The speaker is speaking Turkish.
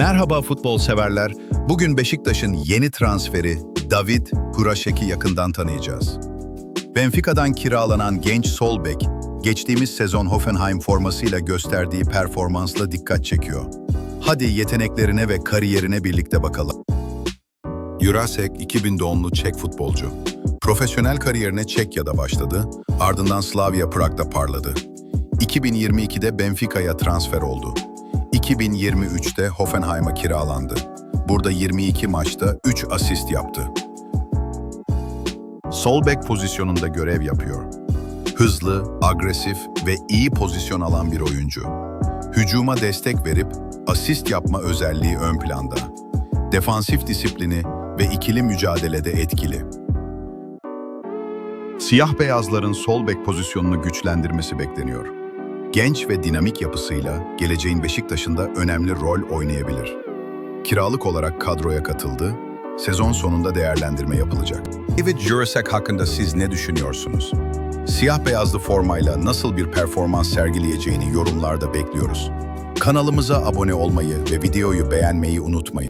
Merhaba futbol severler. Bugün Beşiktaş'ın yeni transferi David Huraşek'i yakından tanıyacağız. Benfica'dan kiralanan genç sol bek, geçtiğimiz sezon Hoffenheim formasıyla gösterdiği performansla dikkat çekiyor. Hadi yeteneklerine ve kariyerine birlikte bakalım. Jurasek 2000 doğumlu Çek futbolcu. Profesyonel kariyerine Çekya'da başladı, ardından Slavia Prag'da parladı. 2022'de Benfica'ya transfer oldu. 2023'te Hoffenheim'a kiralandı. Burada 22 maçta 3 asist yaptı. Sol bek pozisyonunda görev yapıyor. Hızlı, agresif ve iyi pozisyon alan bir oyuncu. Hücuma destek verip asist yapma özelliği ön planda. Defansif disiplini ve ikili mücadelede etkili. Siyah beyazların sol bek pozisyonunu güçlendirmesi bekleniyor. Genç ve dinamik yapısıyla geleceğin Beşiktaş'ında önemli rol oynayabilir. Kiralık olarak kadroya katıldı, sezon sonunda değerlendirme yapılacak. David Jurasek hakkında siz ne düşünüyorsunuz? Siyah beyazlı formayla nasıl bir performans sergileyeceğini yorumlarda bekliyoruz. Kanalımıza abone olmayı ve videoyu beğenmeyi unutmayın.